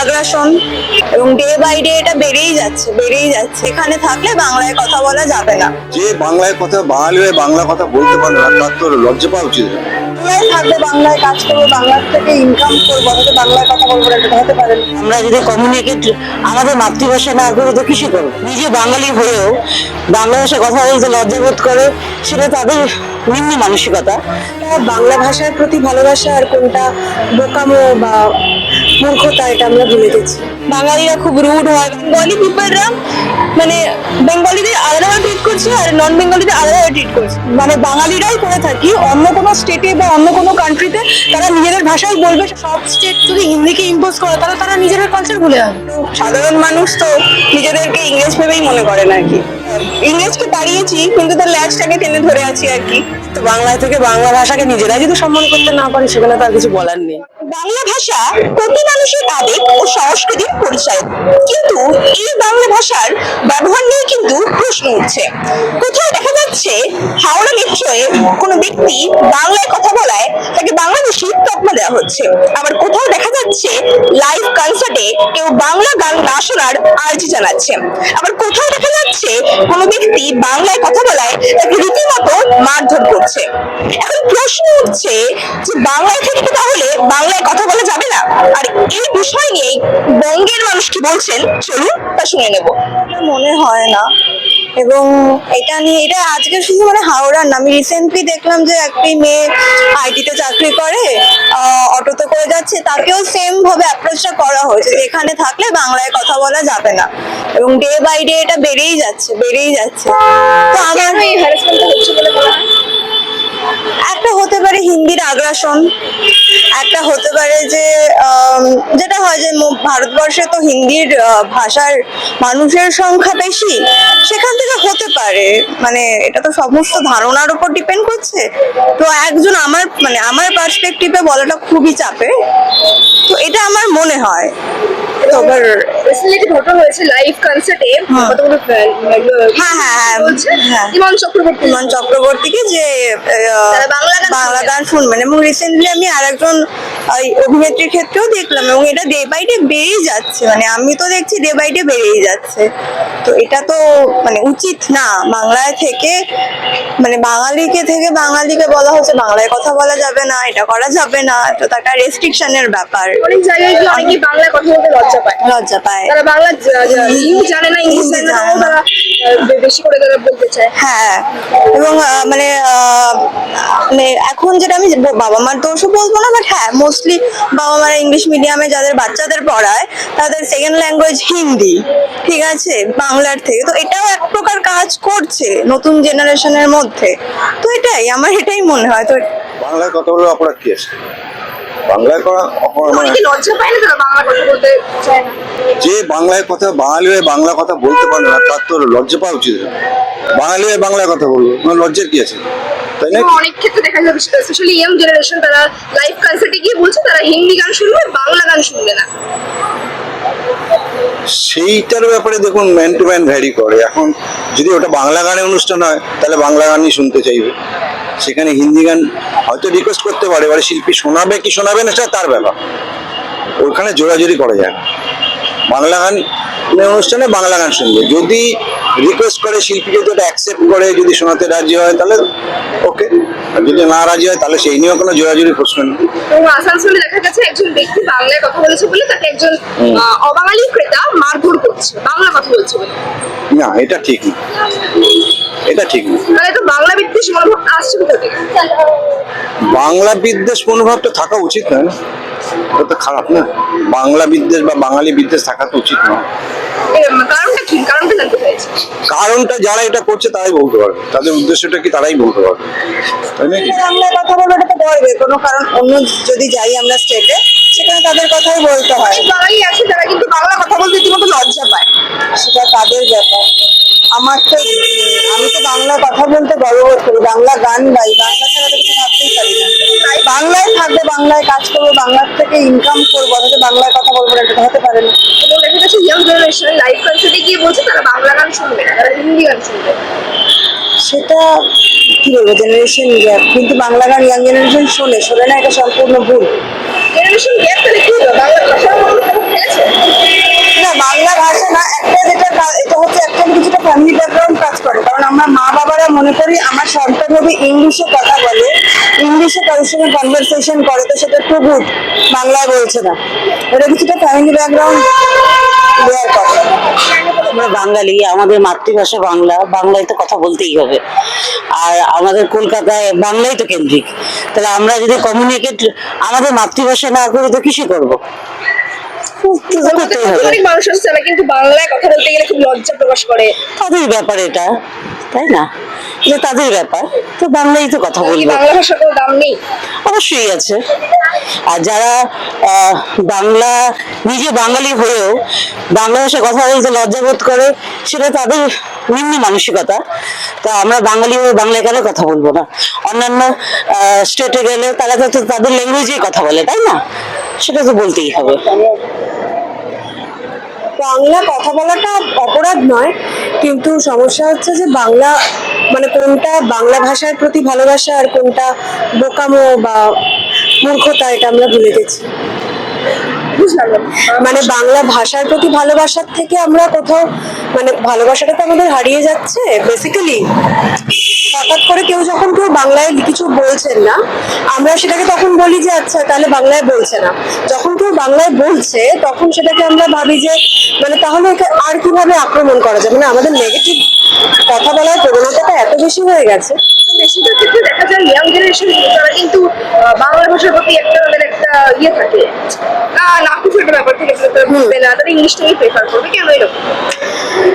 আগ্রাসন এবং day by day এটা বেড়েই যাচ্ছে বেড়েই যাচ্ছে। এখানে থাকলে বাংলায় কথা বলা যাবে না। যে বাংলায় কথা বাঙালি হয়ে বাংলা কথা বলতে পারে না তার তো লজ্জা পাওয়া উচিত। বাংলায় থাকবে বাংলায় কাজ করব বাংলার থেকে ইনকাম করব অথচ বাংলায় কথা বলব এটা হতে পারে না আমরা যদি কমিউনিকেট আমাদের মাতৃভাষা না করে তো কিসে করো নিজে বাঙালি হয়েও বাংলা ভাষায় কথা বলতে লজ্জা বোধ করে সেটা তাদের নিম্ন মানসিকতা। বাংলা ভাষার প্রতি ভালোবাসা আর কোনটা বোকামো বা মূর্খতা এটা আমরা ভুলে গেছি। বাঙালিরা খুব রুড হয়। বেঙ্গলি পিপলরা মানে বেঙ্গলিদের আলাদাভাবে ট্রিট করছে আর নন বেঙ্গলিদের আলাদাভাবে ট্রিট করছে। মানে বাঙালিরাই করে থাকি অন্য কোনো স্টেটে বা অন্য কোনো কান্ট্রিতে তারা নিজেদের ভাষাই বলবে সব স্টেট যদি হিন্দিকে ইম্পোজ করে তাহলে তারা নিজেদের কালচার ভুলে যাবে। সাধারণ মানুষ তো নিজেদেরকে ইংরেজ ভেবেই মনে করেন আর কি ইংরেজকে তাড়িয়েছি কিন্তু তার ল্যাচটাকে টেনে ধরে আছি আর কি। তো বাংলা থেকে বাংলা ভাষাকে নিজেরাই যদি সম্মান করতে না পারে সেখানে তার কিছু বলার নেই। বাংলা ভাষা প্রতি মানুষের আবেগ ও সংস্কৃতির পরিচয়। কিন্তু এই বাংলা ভাষার ব্যবহার নিয়ে কিন্তু প্রশ্ন উঠছে। কোথাও দেখা যাচ্ছে হাওড়া মেট্রোয়ে কোনো ব্যক্তি বাংলায় কথা বলায়, তাকে বাংলাদেশি তকমা দেওয়া হচ্ছে। আবার কোথাও দেখা যাচ্ছে লাইভ কনসার্টে কেউ বাংলা গান না শোনার আর্জি জানাচ্ছে। আবার কোথাও দেখা যাচ্ছে কোনো ব্যক্তি বাংলায় কথা বলায় তাকে রীতিমতো মারধর করছে। এখন প্রশ্ন উঠছে যে বাংলায় থেকে তাহলে বাংলায় কথা বলা যাবে না? আর এই বিষয় নিয়ে বঙ্গের মানুষ কি বলছেন? চলুন তা শুনে নেব। মনে হয় না। এবং এটা নিয়ে এটা আজকে শুধু মানে হাওড়ার না, আমি রিসেন্টলি দেখলাম যে একটি মেয়ে আইটিতে চাকরি করে। যাচ্ছে তাকেও সেম ভাবে অ্যাপ্রোচটা করা হয়েছে যে এখানে থাকলে বাংলায় কথা বলা যাবে না। এবং ডে বাই ডে এটা বেড়েই যাচ্ছে বেড়েই যাচ্ছে। তো আমার এই হ্যারাসমেন্টটা হচ্ছে বলে মনে হয়? একটা হতে পারে হিন্দির আগ্রাসন, একটা হতে পারে যে যেটা হয় যে ভারতবর্ষে তো হিন্দির ভাষার মানুষের সংখ্যা বেশি, সেখান থেকে হতে পারে। মানে এটা তো সমস্ত ধারণার উপর ডিপেন্ড করছে। তো একজন আমার মানে আমার পার্সপেক্টিভে বলাটা খুবই চাপে তো এটা আমার মনে হয়। এবার রিসেন্টলি ঘটনা হয়েছে লাইভ কনসার্টে হ্যাঁ। কতগুলো হ্যাঁ, হ্যাঁ, হ্যাঁ, হ্যাঁ। ইমন চক্রবর্তী। ইমন চক্রবর্তীকে যে বাংলা গান শুনবেন। এবং রিসেন্টলি আমি আরেকজন অভিনেত্রীর ক্ষেত্রেও দেখলাম এবং এটা ডে বাই ডে বেড়েই যাচ্ছে। মানে আমি তো দেখছি ডে বাই ডে বেড়েই যাচ্ছে। তো এটা তো মানে উচিত না। বাংলায় থেকে মানে বাঙালিকে থেকে বাঙালিকে বলা হচ্ছে বাংলায় কথা বলা যাবে না এটা করা যাবে না। তো তার একটা রেস্ট্রিকশনের ব্যাপার। অনেক জায়গায় গিয়ে বাংলায় কথা বলতে লজ্জা পায়। লজ্জা পায়। তারা বাংলা জ- জানে না ইংলিশ জানে না। তারা বেশি করে তারা বলতে চায়। হ্যাঁ এবং মানে মানে এখন যেটা আমি বাবা মার দোষও বলব না বাট হ্যাঁ মোস্টলি বাবা মারা ইংলিশ মিডিয়ামে যাদের বাচ্চাদের পড়ায় তাদের সেকেন্ড ল্যাঙ্গুয়েজ হিন্দি ঠিক আছে বাংলার থেকে। তো এটাও এক প্রকার কাজ করছে নতুন জেনারেশনের মধ্যে। তো এটাই আমার এটাই মনে হয়। তো বাংলায় কথা বলে অপরাধ কি আছে? বাংলায় করা যে বাংলায় কথা বাঙালি হয়ে বাংলা কথা বলতে পারে না তার তো লজ্জা পাওয়া উচিত। বাঙালি হয়ে বাংলায় কথা বলব লজ্জার কি আছে? তাই না? অনেক ক্ষেত্রে দেখা যাবে স্পেশালি ইয়াং জেনারেশন তারা লাইভ কনসার্টে গিয়ে বলছে তারা হিন্দি গান শুনবে বাংলা গান শুনবে না। সেইটার ব্যাপারে দেখুন ম্যান টু ম্যান ভ্যারি করে। এখন যদি ওটা বাংলা গানে অনুষ্ঠান হয়, তাহলে বাংলা গানই শুনতে চাইবে। সেখানে হিন্দি গান হয়তো রিকোয়েস্ট করতে পারে, এবারে শিল্পী শোনাবে কি শোনাবে না সেটা তার ব্যাপার। ওখানে জোরাজোরি করা যায় না। বাংলা গান অনুষ্ঠানে বাংলা গান শুনবে। যদি রিকোয়েস্ট করে শিল্পী যদি ওটা অ্যাকসেপ্ট করে যদি শোনাতে রাজি হয় তাহলে ওকে আর যদি না রাজি হয় তাহলে সেই নিয়েও কোনো জোরাজোরি প্রশ্ন নেই। আসানসোলে দেখা গেছে একজন ব্যক্তি বাংলায় কথা বলেছে বলে তাকে একজন অবাঙালি ক্রেতা মারধর করছে বাংলা কথা বলছে বলে। না এটা ঠিক না। এটা ঠিক না। তাহলে তো বাংলা বিদ্বেষ মনোভাব আসছে কোথা থেকে? বাংলা বিদ্বেষ মনোভাবটা থাকা উচিত নয় না। এটা তো খারাপ না। বাংলা বিদ্বেষ বা বাঙালি বিদ্বেষ থাকা তো উচিত নয়। কারণটা কি? কারণটা জানতে চাইছি। কারণটা যারা এটা করছে তারাই বলতে পারবে। তাদের উদ্দেশ্যটা কি তারাই বলতে পারবে? তাই বাংলায় কথা বলব এটা তো বলবে। কোনো কারণ অন্য যদি যাই আমরা স্টেটে সেখানে তাদের কথাই বলতে হয়। বাঙালি আছে তারা কিন্তু বাংলা কথা বলতে রীতিমতো লজ্জা পায়। সেটা তাদের ব্যাপার। আমার তো আমি তো বাংলা কথা বলতে গর্ববোধ করি। বাংলা গান গাই বাংলা থাকবে বাংলায় কাজ করব বাংলার থেকে ইনকাম করব অথচ বাংলায় কথা বলব না এটা হতে পারে না। এবং দেখা যাচ্ছে ইয়াং জেনারেশন লাইভ কনসার্টে গিয়ে বলছে তারা বাংলা গান শুনবে না তারা হিন্দি গান শুনবে। সেটা কি বলব জেনারেশন গ্যাপ কিন্তু বাংলা গান ইয়াং জেনারেশন শোনে শোনে না এটা সম্পূর্ণ ভুল। জেনারেশন গ্যাপ তাহলে কি বাংলা ভাষা না বাংলা ভাষা না একটা যেটা এটা হচ্ছে একটা কিছুটা ফ্যামিলি ব্যাকগ্রাউন্ড মনে করি আমার সন্তান যদি ইংলিশে কথা বলে ইংলিশে কারোর সঙ্গে কনভারসেশন করে তো সেটা গুড বাংলায় বলছে না। এটা কিছুটা ফ্যামিলি ব্যাকগ্রাউন্ড আমরা বাঙালি আমাদের মাতৃভাষা বাংলা বাংলায় তো কথা বলতেই হবে। আর আমাদের কলকাতায় বাংলাই তো কেন্দ্রিক। তাহলে আমরা যদি কমিউনিকেট আমাদের মাতৃভাষা না করি তো কিসে করব? মানুষ আছে যারা কিন্তু বাংলায় কথা বলতে গেলে খুব লজ্জা প্রকাশ করে। তাদের ব্যাপার এটা তাই না? এটা তাদের ব্যাপার। তো বাংলাই তো কথা কি বলব। বাংলা ভাষার কোনো দাম নেই? অবশ্যই আছে। আর যারা বাংলা নিজে বাঙালি হয়েও বাংলা ভাষায় কথা বলতে লজ্জাবোধ করে সেটা তাদের নিম্ন মানসিকতা। তো আমরা বাঙালি হয়ে বাংলায় কেন কথা বলব না? অন্যান্য স্টেটে গেলে তারা তো তাদের ল্যাঙ্গুয়েজেই কথা বলে তাই না? সেটা তো বলতেই হবে। বাংলা কথা বলাটা অপরাধ নয়, কিন্তু সমস্যা হচ্ছে যে বাংলা মানে কোনটা বাংলা ভাষার প্রতি ভালোবাসা আর কোনটা বোকামো বা মূর্খতা, এটা আমরা ভুলে গেছি। মানে বাংলা ভাষার প্রতি ভালোবাসার থেকে আমরা কোথাও মানে ভালোবাসাটা তো আমাদের হারিয়ে যাচ্ছে বেসিক্যালি হঠাৎ করে কেউ যখন কেউ বাংলায় কিছু বলছেন না, আমরা সেটাকে তখন বলি যে আচ্ছা তাহলে বাংলায় বলছে না। যখন কেউ বাংলায় বলছে, তখন সেটাকে আমরা ভাবি যে মানে তাহলে আর কীভাবে আক্রমণ করা যায়? মানে আমাদের নেগেটিভ কথা বলার প্রবণতাটা এত বেশি হয়ে গেছে। বেশিরভাগ ক্ষেত্রে যায় ইয়াং জেনারেশন তারা কিন্তু বাংলা ভাষার প্রতি একটা তাদের একটা ইয়ে থাকে। ব্যাপার থেকে তারা বুঝবে না তারা ইংলিশটাই প্রেফার করবে কেন এরকম?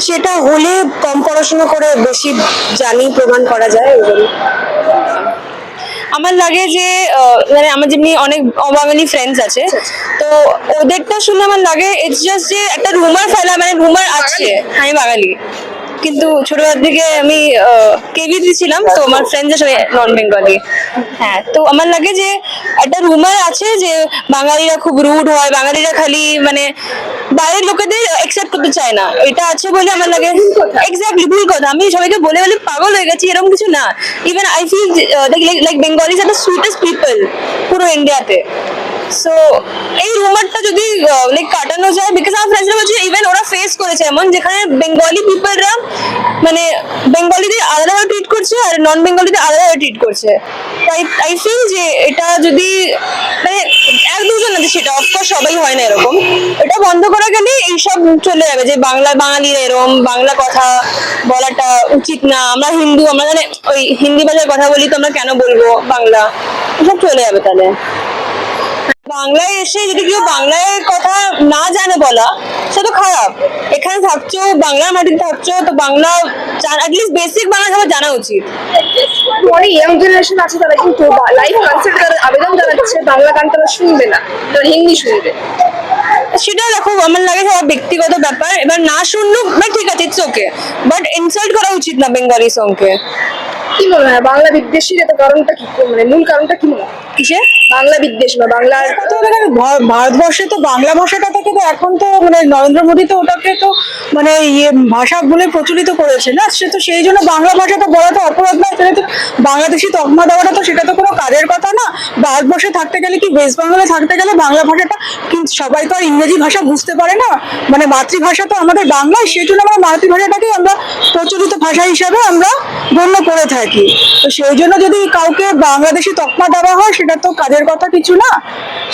সেটা হলে কম পড়াশোনা করে বেশি জানি প্রমাণ করা যায় জন্য। আমার লাগে যে আহ, মানে আমার যেমনি অনেক অবাঙালি ফ্রেন্ডস আছে তো ওদেরটা শুনে আমার লাগে ইটস জাস্ট যে একটা রুমার ফেলা মানে রুমার আছে। আমি বাঙালি। কিন্তু ছোটবেলা থেকে আমি কেভিতে ছিলাম, তো আমার ফ্রেন্ডসদের সবাই নন বেঙ্গলি হ্যাঁ তো আমার লাগে যে একটা রুমার আছে যে বাঙালিরা খুব রুড হয়, বাঙালিরা খালি মানে বাইরের লোকেদের একসেপ্ট করতে চায় না। এটা আছে বলে আমার লাগে এক্স্যাক্টলি ভুল কথা। আমি সবাইকে বলে বলে পাগল হয়ে গেছি, এরকম কিছু না। Even I feel like like Bengalis are the sweetest people পুরো ইন্ডিয়াতে সো এই রুমারটা যদি লাইক কাটানো যায় বিকজ আমার ফ্রেন্ডসরা বলছে ইভেন ওরা ফেস করেছে এমন, যেখানে বেঙ্গলি পিপলরা মানে বেঙ্গলিদের আলাদাভাবে ট্রিট করছে আর নন বেঙ্গলিদের আলাদাভাবে ট্রিট করছে। তাই আই ফিল যে এটা যদি মানে এক দুজন আছে সেটা অফকোর্স সবাই হয় না এরকম। এটা বন্ধ করা গেলে এইসব চলে যাবে, যে বাংলা বাঙালিরা এরকম বাংলা কথা বলাটা উচিত না, আমরা হিন্দু, আমরা মানে ওই হিন্দি ভাষায় কথা বলি তো আমরা কেন বলব বাংলা? এসব চলে যাবে তাহলে। বাংলায় এসে যদি কেউ বাংলায় কথা না জানে বলা সে তো খারাপ। এখানে থাকছো বাংলার মাটিতে থাকছো তো বাংলা অ্যাটলিস্ট বেসিক বাংলা সবার জানা উচিত। অনেক ইয়াং জেনারেশন আছে তারা কিন্তু লাইভ কনসার্ট তারা আবেদন জানাচ্ছে বাংলা গান তারা শুনবে না তারা হিন্দি শুনবে। সেটা দেখো আমার লাগে সবার ব্যক্তিগত ব্যাপার। এবার না শুনলুক বা ঠিক আছে ইটস ওকে বাট ইনসাল্ট করা উচিত না বেঙ্গলি সঙ্গে কি। মনে হয় বাংলা বিদ্বেষীর এত কারণটা কি? মানে মূল কারণটা কি মনে হয়? কিসে বাংলা বিদ্বেষ বা বাংলার ভারতবর্ষে তো বাংলা ভাষাটা থেকে তো এখন তো মানে নরেন্দ্র মোদী তো ওটাকে তো মানে ইয়ে ভাষা বলে প্রচলিত করেছে না? সে তো সেই জন্য বাংলা ভাষাটা বলা তো অপরাধ নয়। সেটা তো বাংলাদেশি তকমা দেওয়াটা তো সেটা তো কোনো কাজের কথা না? ভারতবর্ষে থাকতে গেলে কি ওয়েস্ট বেঙ্গলে থাকতে গেলে বাংলা ভাষাটা কিন্তু সবাই তো আর ইংরেজি ভাষা বুঝতে পারে না? মানে মাতৃভাষা তো আমাদের বাংলায়, সেই জন্য আমরা মাতৃভাষাটাকেই আমরা প্রচলিত ভাষা হিসাবে আমরা গণ্য করে থাকি। তো সেই জন্য যদি কাউকে বাংলাদেশি তকমা দেওয়া হয়, সেটা তো কাজের কথা কিছু না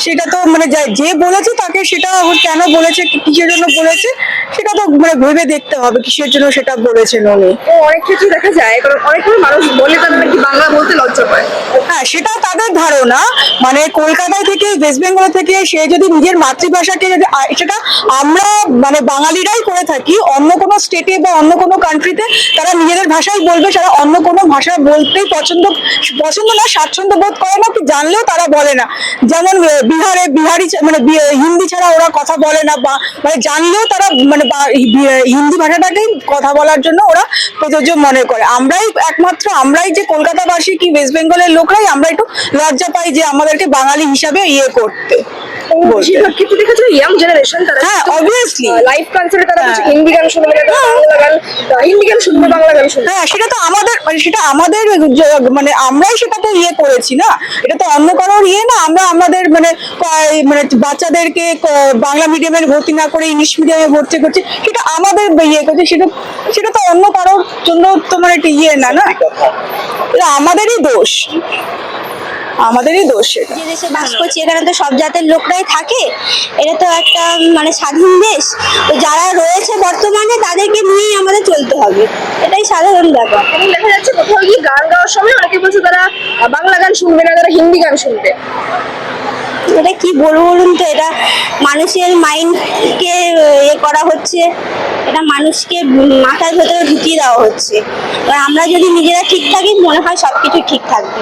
সেটা তো মানে যে বলেছে তাকে সেটা কেন বলেছে কিসের জন্য বলেছে সেটা তো মানে ভেবে দেখতে হবে কিসের জন্য সেটা বলেছেন উনি। অনেক ক্ষেত্রে দেখা যায় কারণ অনেক মানুষ বলে তারা নাকি বাংলা বলতে লজ্জা পায়। হ্যাঁ সেটা তাদের ধারণা মানে কলকাতায় থেকে ওয়েস্ট বেঙ্গল থেকে সে যদি নিজের মাতৃভাষাকে যদি সেটা আমরা মানে বাঙালিরাই করে থাকি অন্য কোনো স্টেটে বা অন্য কোনো কান্ট্রিতে তারা নিজেদের ভাষাই বলবে তারা অন্য কোনো ভাষা বলতেই পছন্দ পছন্দ না স্বাচ্ছন্দ্য বোধ করে না কি জানলেও তারা বলে না। যেমন বিহারে, বিহারি মানে হিন্দি ছাড়া ওরা কথা বলে না বা মানে জানলেও তারা মানে হিন্দি ভাষাটাকেই কথা বলার জন্য ওরা প্রযোজ্য মনে করে। আমরাই একমাত্র, আমরাই যে কলকাতাবাসী কি ওয়েস্ট বেঙ্গলের লোকরাই আমরা একটু লজ্জা পাই যে আমাদেরকে বাঙালি হিসাবে ইয়ে করতে। বেশিরভাগ ক্ষেত্রে দেখা যায় ইয়াং জেনারেশন তারা হ্যাঁ, obviously. লাইভ কনসার্টে তারা হচ্ছে হ্যাঁ। হিন্দি গান শুনবে না তারা বাংলা গান আহ, হিন্দি গান শুনবে বাংলা গান শুনবে হ্যাঁ সেটা তো আমাদের মানে সেটা আমাদের মানে আমরাই সেটাকে ইয়ে করেছি না? এটা তো অন্য কারোর ইয়ে না? আমরা আমাদের মানে মানে বাচ্চাদেরকে বাংলা মিডিয়ামে ভর্তি না করে ইংলিশ মিডিয়ামে ভর্তি করছি সেটা আমাদের ইয়ে করছে সেটা সেটা তো অন্য কারোর জন্য তো মানে ইয়ে না না? এটা আমাদেরই দোষ। আমাদেরই দোষ যে দেশে বাস করছি এখানে তো সব জাতের লোকরাই থাকে। এটা তো একটা মানে স্বাধীন দেশ। তো যারা রয়েছে বর্তমানে তাদেরকে নিয়েই আমাদের চলতে হবে। এটাই সাধারণ ব্যাপার। এবং দেখা যাচ্ছে কোথাও গিয়ে গান গাওয়ার সময় অনেকে বলছে তারা বাংলা গান শুনবে না তারা হিন্দি গান শুনবে। এটা কি বলব বলুন তো? এটা মানুষের মাইন্ডকে এ করা হচ্ছে। এটা মানুষকে মাথার ভেতরে ঢুকিয়ে দেওয়া হচ্ছে। এবার আমরা যদি নিজেরা ঠিক থাকি, মনে হয় সব কিছু ঠিক থাকবে।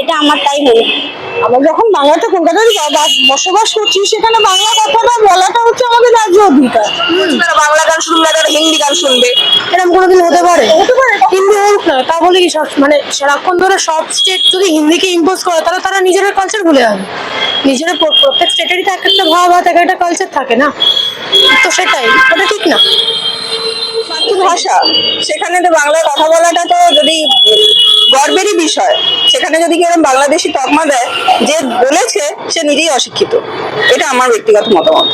এটা আমার তাই মনে হয়। আমরা যখন বাংলাতে কলকাতায় বসবাস করছি সেখানে বাংলা কথাটা বলাটা হচ্ছে আমাদের রাজ্য অধিকার। তারা বাংলা গান শুনবে তারা হিন্দি গান শুনবে। এরকম কোনোদিন হতে পারে? হতে পারে হিন্দি হোক না তা বলে কি সব মানে সারাক্ষণ ধরে সব স্টেট যদি হিন্দিকে ইম্পোজ করে তাহলে তারা নিজেরা কালচার ভুলে যাবে। নিজেরা প্র- প্রত্যেক স্টেটেরই তো এক একটা ভাব এক একটা কালচার থাকে না? তো সেটাই ওটা ঠিক না। মাতৃভাষা সেখানে তো বাংলায় কথা বলাটা তো যদি গর্বেরই বিষয়, সেখানে যদি কেউ বাংলাদেশি তকমা দেয়, যে বলেছে, সে নিজেই অশিক্ষিত। এটা আমার ব্যক্তিগত মতামত।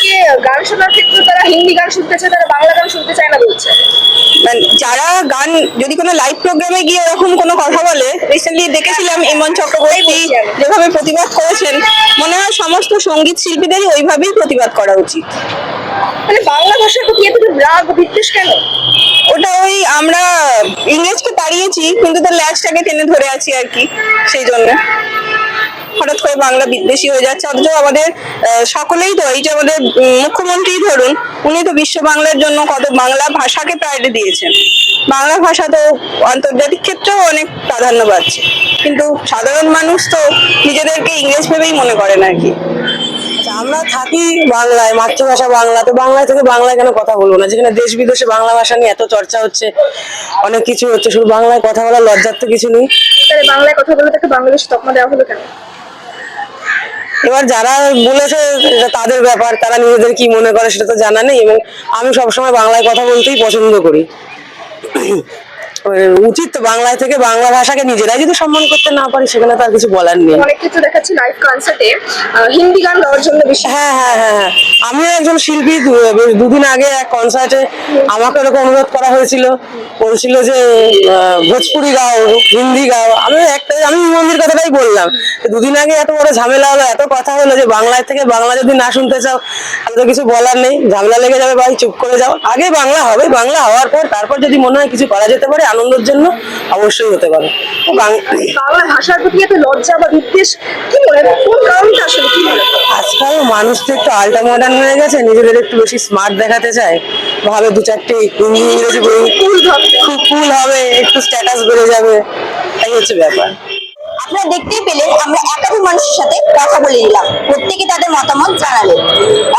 অনেকে গান শোনার ক্ষেত্রে তারা হিন্দি গান শুনতে চায় তারা বাংলা গান শুনতে চায় না বলছে। মানে যারা গান যদি কোনো লাইভ প্রোগ্রামে গিয়ে এরকম কোনো কথা বলে রিসেন্টলি দেখেছিলাম ইমন চক্রবর্তী যেভাবে প্রতিবাদ করেছেন মনে হয় সমস্ত সংগীত শিল্পীদেরই ওইভাবেই প্রতিবাদ করা উচিত। মানে বাংলা ভাষার প্রতি এতটা রাগ বিদ্বেষ কেন? ওটা ওই আমরা ইংরেজকে তাড়িয়েছি কিন্তু তার ল্যাচটাকে টেনে ধরে আছি আর কি সেই জন্য। হঠাৎ করে বাংলা বিদ্বেষী হয়ে যাচ্ছে অথচ আমাদের সকলেই তো এই যে আমাদের মুখ্যমন্ত্রী ধরুন উনি তো বিশ্ব বাংলার জন্য কত বাংলা ভাষাকে প্রায়োরিটি দিয়েছেন। বাংলা ভাষা তো আন্তর্জাতিক ক্ষেত্রেও অনেক প্রাধান্য পাচ্ছে কিন্তু সাধারণ মানুষ তো নিজেদেরকে ইংরেজ ভেবেই মনে করেন আর কি। আচ্ছা, আমরা থাকি বাংলায় মাতৃভাষা বাংলা তো বাংলায় থেকে বাংলায় কেন কথা বলব না? যেখানে দেশ বিদেশে বাংলা ভাষা নিয়ে এত চর্চা হচ্ছে অনেক কিছু হচ্ছে শুধু বাংলায় কথা বলার লজ্জার তো কিছু নেই। বাংলায় কথা বলে তাকে বাংলাদেশ তকমা দেওয়া হলো কেন? এবার যারা বলেছে তাদের ব্যাপার, তারা নিজেদের কি মনে করে সেটা তো জানা নেই এবং আমি সবসময় বাংলায় কথা বলতেই পছন্দ করি। উচিত তো বাংলায় থেকে বাংলা ভাষাকে নিজেরাই যদি সম্মান করতে না পারি সেখানে তার কিছু বলার নেই। অনেক ক্ষেত্রে দেখাচ্ছি লাইভ কনসার্টে হিন্দি গান গাওয়ার জন্য বেশি হ্যাঁ হ্যাঁ হ্যাঁ হ্যাঁ। আমিও একজন শিল্পী দুদিন আগে এক কনসার্টে আমাকে এরকম অনুরোধ করা হয়েছিল। বলছিল যে ভোজপুরি গাও হিন্দি গাও। আমি একটা আমি মন্দির কথাটাই বললাম। দুদিন আগে এত বড় ঝামেলা হলো এত কথা হলো যে বাংলায় থেকে বাংলা যদি না শুনতে চাও তাহলে তো কিছু বলার নেই। ঝামেলা লেগে যাবে ভাই চুপ করে যাও। আগে বাংলা হবে বাংলা হওয়ার পর তারপর যদি মনে হয় কিছু করা যেতে পারে আনন্দের জন্য অবশ্যই হতে পারে। বাংলা ভাষার প্রতি এত লজ্জা বা বিদ্বেষ কি মনে কোন কারণটা আসলে কি মনে আজকাল মানুষ তো একটু আল্টা মডার্ন হয়ে গেছে নিজেদের একটু বেশি স্মার্ট দেখাতে চায়। ভালো দু চারটে ইংরেজি বই খুব কুল হবে। একটু স্ট্যাটাস বেড়ে যাবে এই হচ্ছে ব্যাপার। আপনারা দেখতেই পেলেন, আমরা একাধিক মানুষের সাথে কথা বলে নিলাম। প্রত্যেকে তাদের মতামত জানালেন।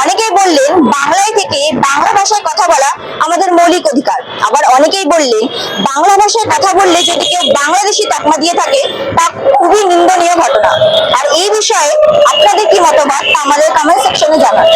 অনেকেই বললেন, বাংলায় থেকে বাংলা ভাষায় কথা বলা আমাদের মৌলিক অধিকার। আবার অনেকেই বললেন, বাংলা ভাষায় কথা বললে যদি কেউ বাংলাদেশি তকমা দিয়ে থাকে, তা খুবই নিন্দনীয় ঘটনা। আর এই বিষয়ে আপনাদের কি মতামত, তা আমাদের কমেন্ট সেকশনে জানান।